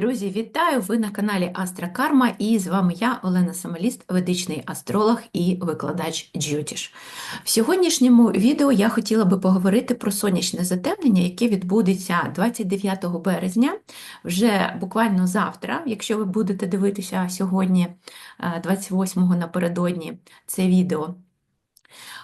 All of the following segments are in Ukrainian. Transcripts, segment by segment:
Друзі, вітаю! Ви на каналі Астракарма і з вами я, Олена Самоліст, ведичний астролог і викладач Джютіш. В сьогоднішньому відео я хотіла би поговорити про сонячне затемнення, яке відбудеться 29 березня, вже буквально завтра, якщо ви будете дивитися сьогодні, 28-го напередодні, це відео.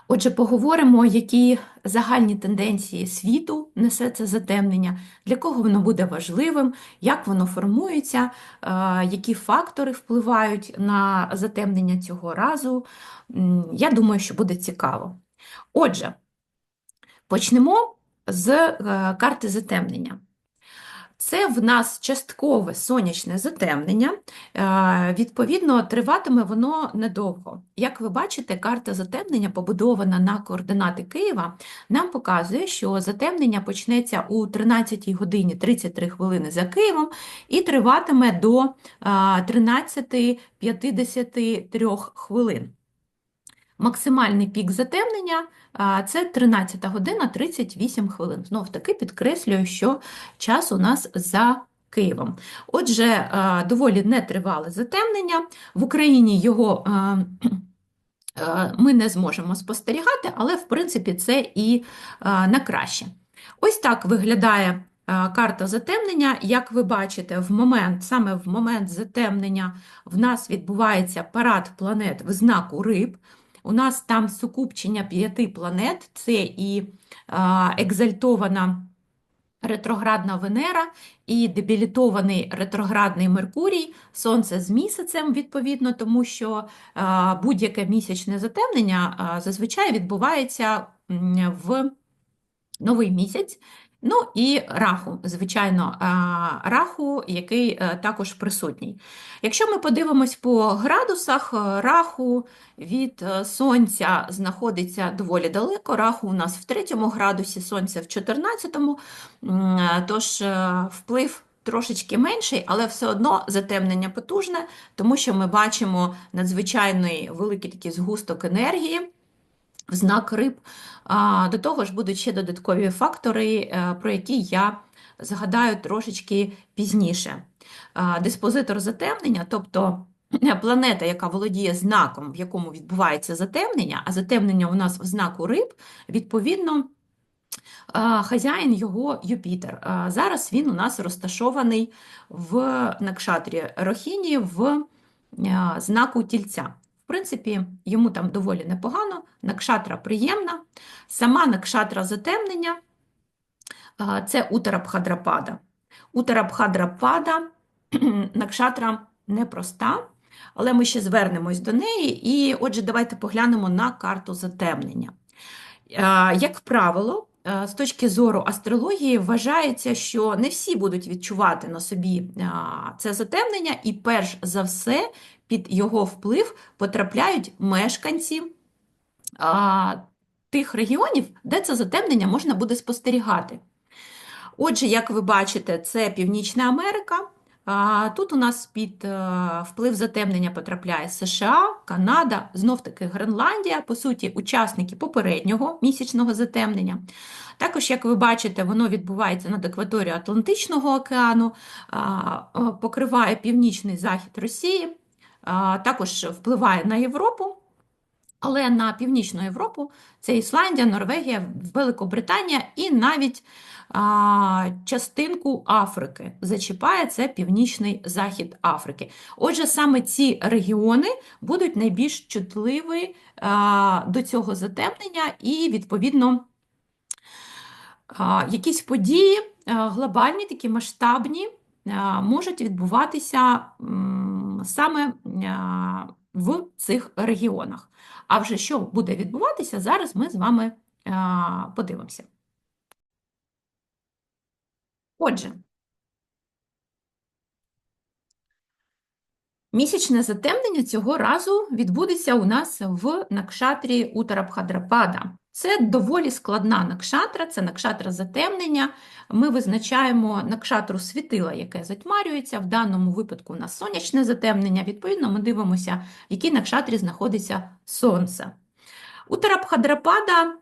Отже, поговоримо, які загальні тенденції світу несе це затемнення, для кого воно буде важливим, як воно формується, е, які фактори впливають на затемнення цього разу. Я думаю, що буде цікаво. Отже, почнемо з е, карти затемнення. Це в нас часткове сонячне затемнення, е, відповідно, триватиме воно недовго. Як ви бачите, карта затемнення, побудована на координати Києва, нам показує, що затемнення почнеться у 13 годині 33 хвилини за Києвом і триватиме до 13.53 хвилин. Максимальний пік затемнення це 13 година 38 хвилин. Знов таки підкреслюю, що час у нас за Києвом. Отже, доволі нетривале затемнення. В Україні його ми не зможемо спостерігати, але, в принципі, це і на краще. Ось так виглядає карта затемнення. Як ви бачите, в момент, саме в момент затемнення в нас відбувається парад планет в знаку риб. У нас там сукупчення п'яти планет, це і екзальтована ретроградна Венера, і дебілітований ретроградний Меркурій, Сонце з місяцем, відповідно, тому що будь-яке місячне затемнення зазвичай відбувається в новий місяць. Ну і раху, звичайно, раху, який е, також присутній. Якщо ми подивимось по градусах, е, раху від е, сонця знаходиться доволі далеко. Раху у нас в третьому градусі, сонця в 14-му, тож вплив трошечки менший, але все одно затемнення потужне, тому що ми бачимо надзвичайний великий такий згусток енергії в знак риб. До того ж, будуть ще додаткові фактори, е, про які я згадаю трошечки пізніше. Диспозитор затемнення, тобто планета, яка володіє знаком, в якому відбувається затемнення, а затемнення у нас в знаку риб, відповідно. Хазяїн його Юпітер. Зараз він у нас розташований в накшатрі Рохіні в знаку тільця. В принципі, йому там доволі непогано, накшатра приємна. Сама накшатра затемнення це Утарабхадрапада. Утарабхадрапада накшатра непроста, але ми ще звернемось до неї. І отже, давайте поглянемо на карту затемнення. Як правило, з точки зору астрології, вважається, що не всі будуть відчувати на собі це затемнення, і перш за все під його вплив потрапляють мешканці тих регіонів, де це затемнення можна буде спостерігати. Отже, як ви бачите, це Північна Америка. Тут у нас під е, вплив затемнення потрапляє США, Канада, знов-таки Гренландія, по суті, учасники попереднього місячного затемнення. Також, як ви бачите, воно відбувається над акваторією Атлантичного океану, покриває північний захід Росії також впливає на Європу, але на Північну Європу це Ісландія, Норвегія, Великобританія і навіть а, частинку Африки зачіпає це північний захід Африки. Отже, саме ці регіони будуть найбільш чутливі а, до цього затемнення, і, відповідно, якісь події глобальні, такі масштабні, можуть відбуватися саме в цих регіонах. А вже що буде відбуватися, зараз ми з вами подивимося. Отже, місячне затемнення цього разу відбудеться у нас в Накшатрі Утарабхадрапада. Це доволі складна накшатра, це накшатра затемнення. Ми визначаємо накшатру світила, яке затьмарюється. В даному випадку у нас сонячне затемнення. Відповідно, ми дивимося, в якій накшатрі знаходиться сонце. Утарабхадрапада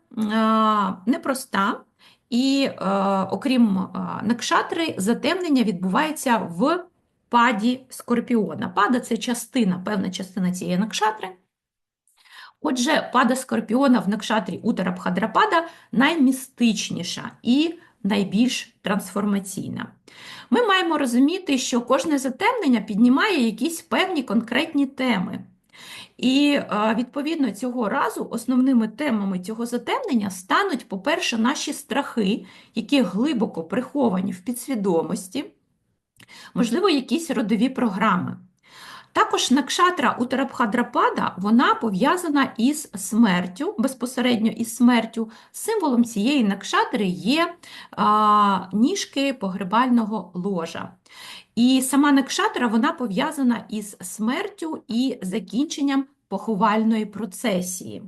непроста, і, окрім накшатри, затемнення відбувається в паді скорпіона. Пада це частина, певна частина цієї накшатри. Отже, пада скорпіона в накшатрі Утарабхадрапада наймістичніша і найбільш трансформаційна. Ми маємо розуміти, що кожне затемнення піднімає якісь певні конкретні теми. І е, відповідно цього разу основними темами цього затемнення стануть, по-перше, наші страхи, які глибоко приховані в підсвідомості, можливо, якісь родові програми. Також накшатра Утарабхадрапада, вона пов'язана із смертю, безпосередньо із смертю. Символом цієї накшатри є а, ніжки погребального ложа. І сама накшатра вона пов'язана із смертю і закінченням поховальної процесії,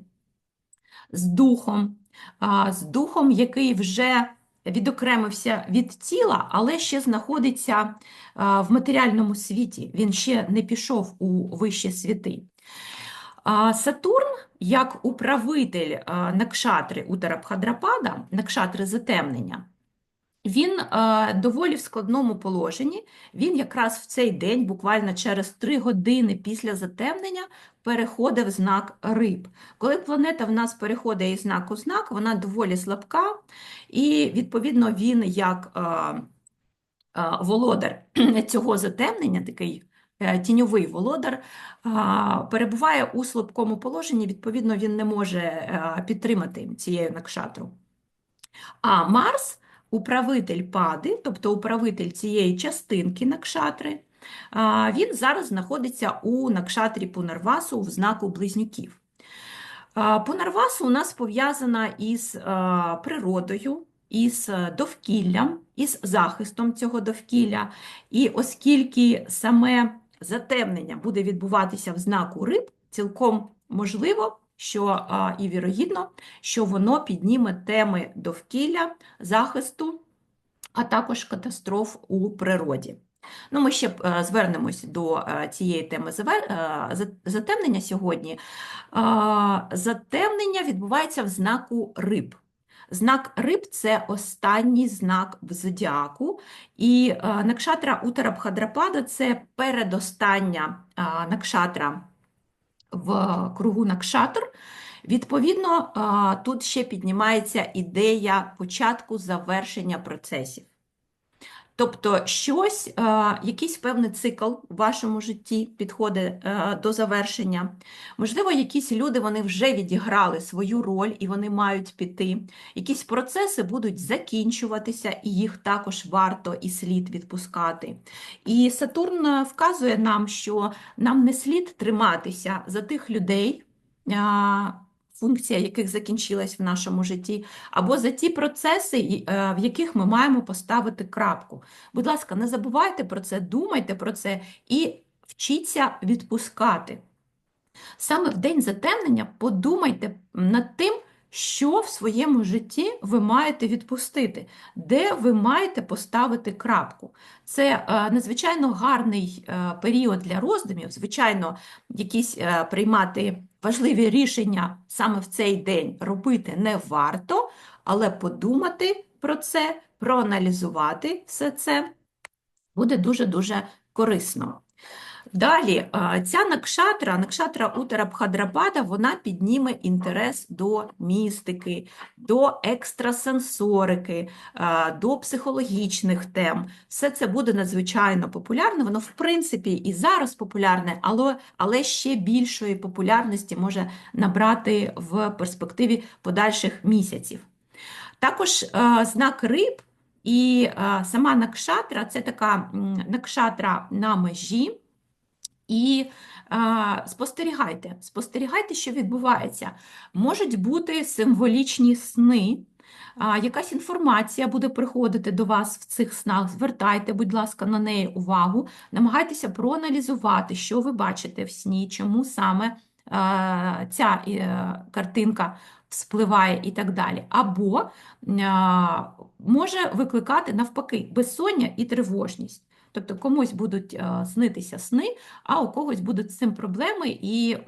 з духом, а, з духом, який вже відокремився від тіла, але ще знаходиться в матеріальному світі. Він ще не пішов у вищі світи. Сатурн, як управитель а, накшатри Утарабхадрапада, накшатри затемнення, він е, доволі в складному положенні. Він якраз в цей день, буквально через 3 години після затемнення, переходить в знак риб. Коли планета в нас переходить із знаку знак, вона доволі слабка, і, відповідно, він як е, е, володар цього затемнення, такий е, тіньовий володар, перебуває у слабкому положенні, відповідно, він не може підтримати цією накшатру. А Марс управитель пади, тобто управитель цієї частинки накшатри, він зараз знаходиться у накшатрі Пунарвасу в знаку близнюків. Пунарвасу у нас пов'язана із природою, із довкіллям, із захистом цього довкілля. І оскільки саме затемнення буде відбуватися в знаку риб, цілком можливо, що і вірогідно, що воно підніме теми довкілля, захисту, а також катастроф у природі. Ну, Ми ще е, звернемось до е, цієї теми е, за- затемнення сьогодні. Затемнення відбувається в знаку риб. Знак риб це останній знак в зодіаку, і накшатра Утарабхадрапада це передостання накшатра в кругу Накшатр. Відповідно, тут ще піднімається ідея початку завершення процесів. Тобто щось, якийсь певний цикл у вашому житті підходить до завершення. Можливо, якісь люди вони вже відіграли свою роль і вони мають піти. Якісь процеси будуть закінчуватися, і їх також варто і слід відпускати. І Сатурн е, вказує нам, що нам не слід триматися за тих людей, функція яких закінчилась в нашому житті, або за ті процеси, е, в яких ми маємо поставити крапку. Будь ласка, не забувайте про це, думайте про це і вчіться відпускати. Саме в день затемнення подумайте над тим, що в своєму житті ви маєте відпустити, де ви маєте поставити крапку. Це е, надзвичайно гарний е, період для роздумів, звичайно, якісь приймати важливі рішення саме в цей день робити не варто, але подумати про це, проаналізувати все це буде дуже-дуже корисно. Далі, ця накшатра, накшатра Утарабхадрапада, вона підніме інтерес до містики, до екстрасенсорики, до психологічних тем. Все це буде надзвичайно популярно. Воно, в принципі, і зараз популярне, але, але ще більшої популярності може набрати в перспективі подальших місяців. Також знак риб і сама накшатра це така накшатра на межі. І а, спостерігайте, спостерігайте, що відбувається. Можуть бути символічні сни, а, якась інформація буде приходити до вас в цих снах. Звертайте, будь ласка, на неї увагу, намагайтеся проаналізувати, що ви бачите в сні, чому саме а, ця е, картинка вспливає і так далі. Або а, може викликати навпаки безсоння і тривожність. Тобто комусь будуть е, снитися сни, а у когось будуть з цим проблеми, і е,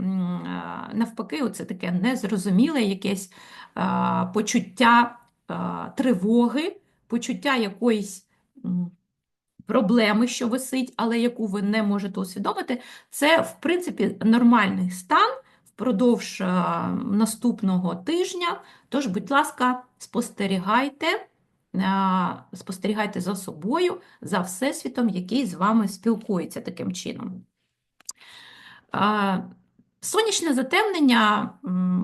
навпаки, оце таке незрозуміле якесь е, почуття тривоги, почуття якоїсь проблеми, що висить, але яку ви не можете усвідомити, це, в принципі, нормальний стан впродовж наступного тижня. Тож, будь ласка, спостерігайте, спостерігайте за собою, за всесвітом, який з вами спілкується таким чином. Е, Сонячне затемнення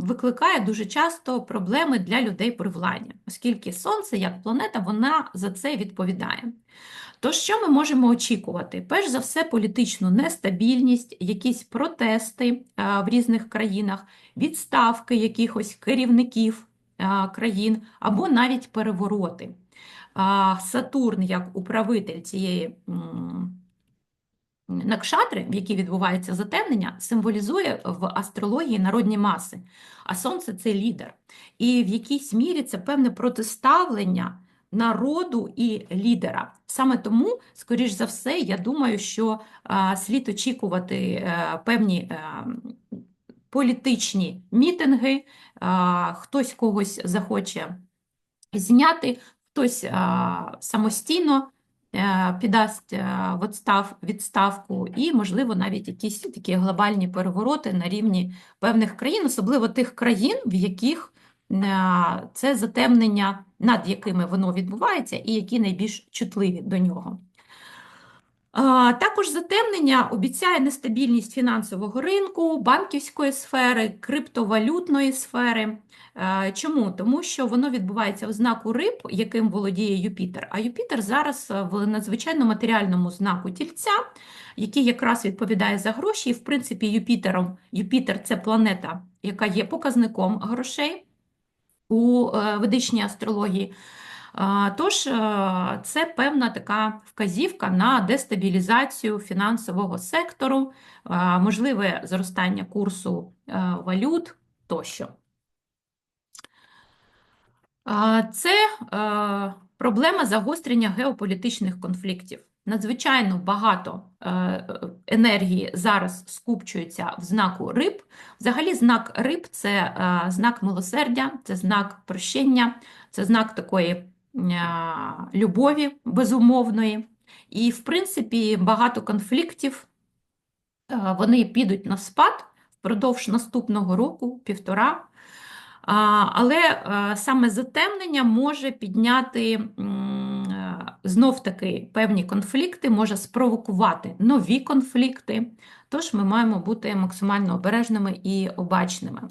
викликає дуже часто проблеми для людей при владі, оскільки Сонце, як планета, вона за це відповідає. Тож, що ми можемо очікувати? Перш за все, політичну нестабільність, якісь протести в різних країнах, відставки якихось керівників країн або навіть перевороти. А, Сатурн, як управитель цієї накшатри, в якій відбувається затемнення, символізує в астрології народні маси, а Сонце це лідер. І в якійсь мірі це певне протиставлення народу і лідера. Саме тому, скоріш за все, я думаю, що слід очікувати е, певні е, політичні мітинги, хтось когось захоче зняти, хтось а, самостійно е, піддасть е, відстав, відставку, і, можливо, навіть якісь такі глобальні перевороти на рівні певних країн, особливо тих країн, в яких е, це затемнення, над якими воно відбувається, і які найбільш чутливі до нього. Також затемнення обіцяє нестабільність фінансового ринку, банківської сфери, криптовалютної сфери. Е, Чому? Тому що воно відбувається в знаку риб, яким володіє Юпітер. А Юпітер зараз е, в надзвичайно матеріальному знаку тільця, який якраз відповідає за гроші. І, в принципі, Юпітером, Юпітер це планета, яка є показником грошей у е, ведичній астрології. Тож е, це певна така вказівка на дестабілізацію фінансового сектору, можливе зростання курсу е, валют тощо. Це е, проблема загострення геополітичних конфліктів. Надзвичайно багато енергії зараз скупчується в знаку риб. Взагалі, знак риб це знак милосердя, це знак прощення, це знак такої любові безумовної. І, в принципі, багато конфліктів е, вони підуть на спад впродовж наступного року, півтора. Але е, саме затемнення може підняти е, знов-таки певні конфлікти, може спровокувати нові конфлікти, тож ми маємо бути максимально обережними і обачними.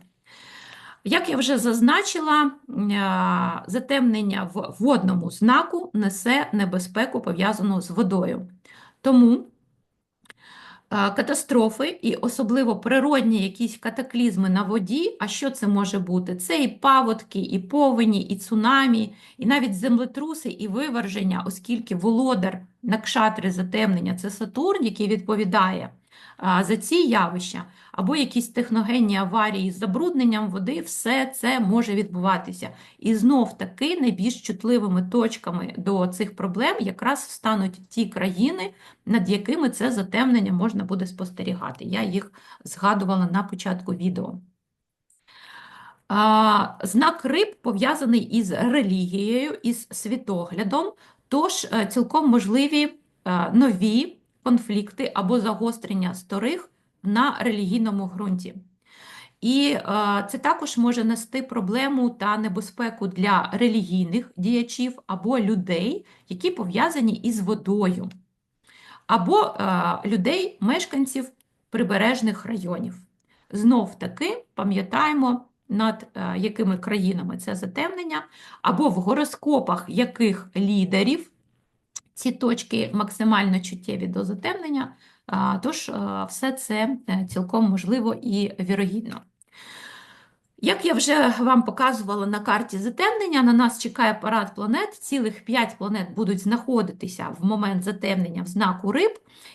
Як я вже зазначила, е, затемнення в водному знаку несе небезпеку, пов'язану з водою. Тому е, катастрофи і особливо природні якісь катаклізми на воді, а що це може бути? Це і паводки, і повені, і цунамі, і навіть землетруси, і виверження, оскільки володар накшатри затемнення це Сатурн, який відповідає за ці явища, або якісь техногенні аварії з забрудненням води, все це може відбуватися. І знов таки найбільш чутливими точками до цих проблем якраз стануть ті країни, над якими це затемнення можна буде спостерігати. Я їх згадувала на початку відео. Знак риб пов'язаний із релігією, із світоглядом, тож е, цілком можливі е, нові конфлікти або загострення старих на релігійному ґрунті. І е, це також може нести проблему та небезпеку для релігійних діячів або людей, які пов'язані із водою, або е, людей, мешканців прибережних районів. Знов таки пам'ятаємо, над е, якими країнами це затемнення, або в гороскопах яких лідерів ці точки максимально чуттєві до затемнення, тож все це е, цілком можливо і вірогідно. Як я вже вам показувала на карті затемнення, на нас чекає парад планет. Цілих 5 планет будуть знаходитися в момент затемнення в знаку риб.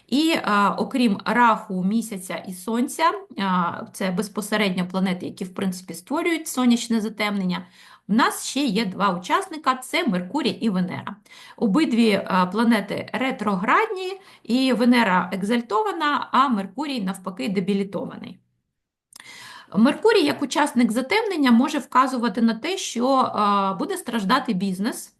І а, окрім раху місяця і сонця, а, це безпосередньо планети, які в принципі створюють сонячне затемнення. В нас ще є два учасника: це Меркурій і Венера. Обидві планети ретроградні, і Венера екзальтована, а Меркурій навпаки дебілітований. Меркурій, як учасник затемнення, може вказувати на те, що е, буде страждати бізнес,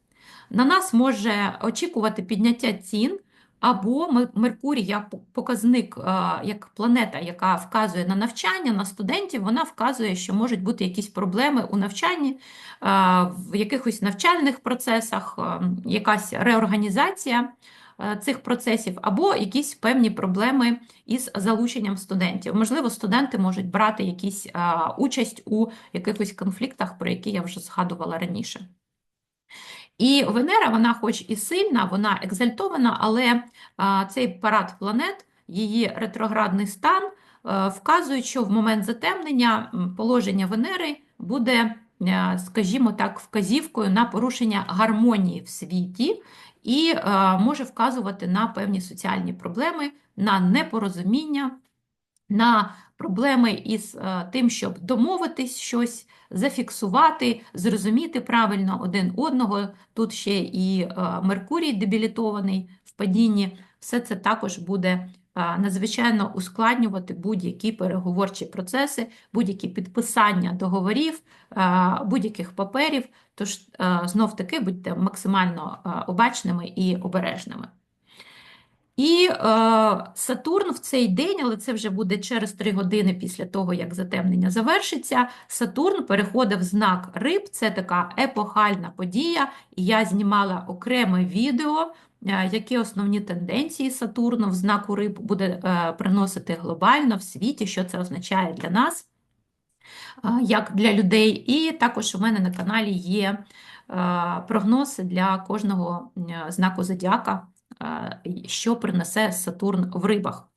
на нас може очікувати підняття цін, або Ме- Меркурій як показник, як планета, яка вказує на навчання, на студентів, вона вказує, що можуть бути якісь проблеми у навчанні, в якихось навчальних процесах, якась реорганізація цих процесів, або якісь певні проблеми із залученням студентів. Можливо, студенти можуть брати якісь участь у якихось конфліктах, про які я вже згадувала раніше. І Венера, вона хоч і сильна, вона екзальтована, але цей парад планет, її ретроградний стан е, вказують, що в момент затемнення положення Венери буде, е, скажімо так, вказівкою на порушення гармонії в світі і е, може вказувати на певні соціальні проблеми, на непорозуміння, на проблеми із е, тим, щоб домовитись щось, зафіксувати, зрозуміти правильно один одного. Тут ще і е, Меркурій дебілітований в падінні. Все це також буде е, надзвичайно ускладнювати будь-які переговорчі процеси, будь-які підписання договорів, будь-яких паперів. Тож, знов таки, будьте максимально обачними і обережними. І е, Сатурн в цей день, але це вже буде через три години після того, як затемнення завершиться. Сатурн переходить в знак риб. Це така епохальна подія. Я знімала окреме відео, е, які основні тенденції Сатурну в знаку риб буде е, приносити глобально в світі, що це означає для нас, е, як для людей. І також у мене на каналі є е, прогнози для кожного е, знаку зодіака що принесе Сатурн в рибах.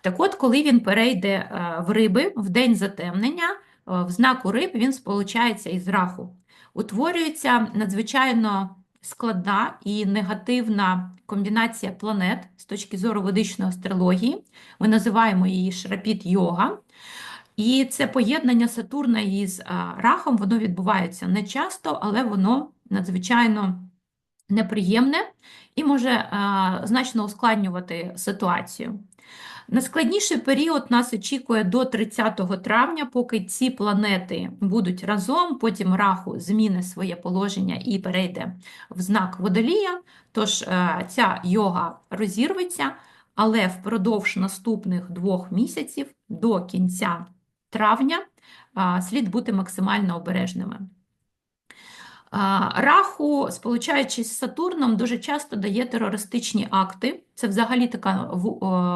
Так от, коли він перейде е, в риби в день затемнення, е, в знаку риб він сполучається із раху. Утворюється надзвичайно складна і негативна комбінація планет з точки зору ведичної астрології. Ми називаємо її шрапіт йога. І це поєднання Сатурна із рахом, воно відбувається не часто, але воно надзвичайно неприємне і може значно ускладнювати ситуацію. Найскладніший період нас очікує до 30 травня, поки ці планети будуть разом, потім раху зміни своє положення і перейде в знак водолія. Тож е, ця йога розірветься, але впродовж наступних двох місяців до кінця травня слід бути максимально обережними. Раху, сполучаючись з Сатурном, дуже часто дає терористичні акти. Це взагалі така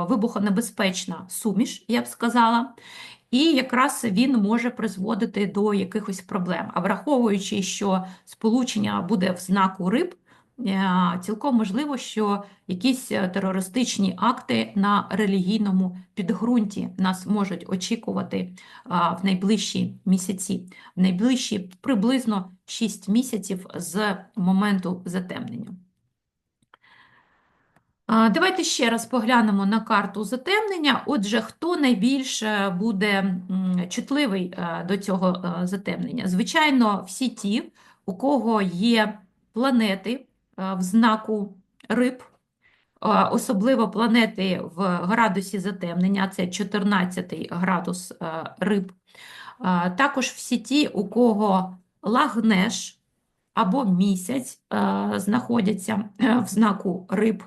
вибухонебезпечна суміш, я б сказала. І якраз він може призводити до якихось проблем. А враховуючи, що сполучення буде в знаку риб, цілком можливо, що якісь е, терористичні акти на релігійному підґрунті нас можуть очікувати в найближчі місяці, в найближчі приблизно 6 місяців з моменту затемнення. Давайте ще раз поглянемо на карту затемнення. Отже, хто найбільше буде чутливий е, до цього е, затемнення? Звичайно, всі ті, у кого є планети е, в знаку риб, особливо планети в градусі затемнення, це 14 градус е, риб. Також всі ті, у кого лагнеш або місяць е, знаходяться е, в знаку риб.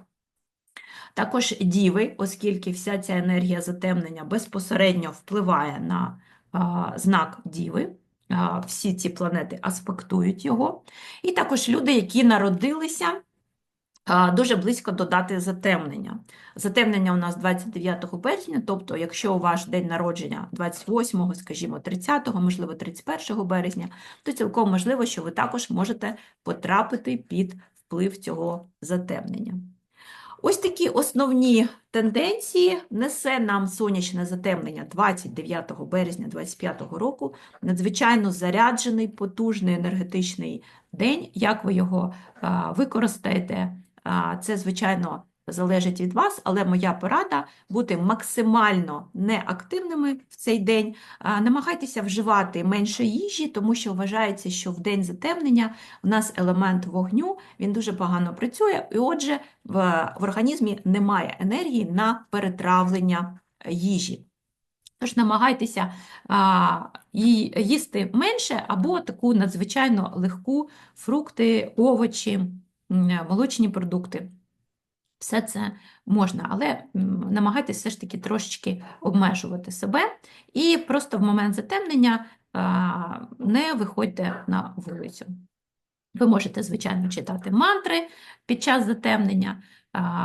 Також діви, оскільки вся ця енергія затемнення безпосередньо впливає на знак діви, всі ці планети аспектують його. І також люди, які народилися дуже близько до дати затемнення. Затемнення у нас 29 березня, тобто, якщо у ваш день народження 28, скажімо, 30, можливо, 31 березня, то цілком можливо, що ви також можете потрапити під вплив цього затемнення. Ось такі основні тенденції несе нам сонячне затемнення 29 березня 2025 року. Надзвичайно заряджений, потужний енергетичний день. Як ви його використаєте, це, звичайно, залежить від вас, але моя порада бути максимально неактивними в цей день. Намагайтеся вживати менше їжі, тому що вважається, що в день затемнення у нас елемент вогню, він дуже погано працює, і отже, в, в організмі немає енергії на перетравлення їжі. Тож намагайтеся а, їсти менше або таку надзвичайно легку фрукти, овочі, молочні продукти. Все це можна, але намагайтесь все ж таки трошечки обмежувати себе і просто в момент затемнення не виходьте на вулицю. Ви можете, звичайно, читати мантри під час затемнення.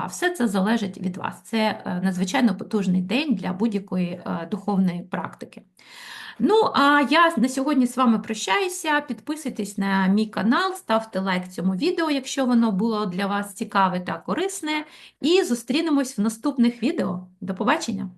Все це залежить від вас. Це е, надзвичайно потужний день для будь-якої е, духовної практики. Ну, а я на сьогодні з вами прощаюся. Підписуйтесь на мій канал, ставте лайк цьому відео, якщо воно було для вас цікаве та корисне. І зустрінемось в наступних відео. До побачення!